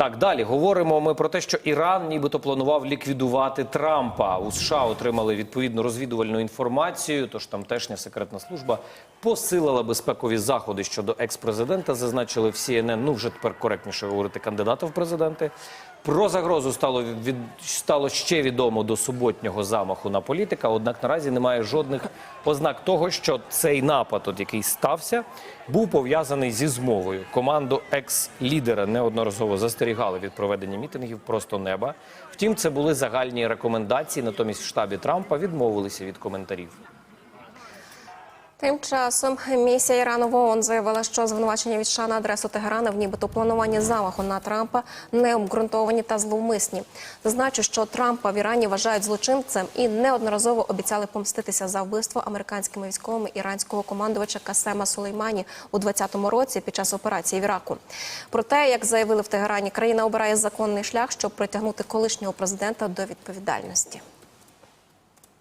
Так, далі говоримо ми про те, що Іран нібито планував ліквідувати Трампа. У США отримали відповідну розвідувальну інформацію. Тож тамтешня секретна служба посилила безпекові заходи щодо екс-президента. Зазначили в CNN, ну вже тепер коректніше говорити кандидата в президенти. Про загрозу стало від стало ще відомо до суботнього замаху на політика. Однак наразі немає жодних ознак того, що цей напад, от який стався, був пов'язаний зі змовою. Команду екс-лідера неодноразово застерігали від проведення мітингів просто неба. Втім, це були загальні рекомендації. Натомість в штабі Трампа відмовилися від коментарів. Тим часом місія Ірану в ООН заявила, що звинувачення від США на адресу Тегерана в нібито плануванні замаху на Трампа не обґрунтовані та зловмисні. Зазначу, що Трампа в Ірані вважають злочинцем і неодноразово обіцяли помститися за вбивство американськими військовими іранського командувача Касема Сулеймані у 2020 році під час операції в Іраку. Проте, як заявили в Тегерані, країна обирає законний шлях, щоб притягнути колишнього президента до відповідальності.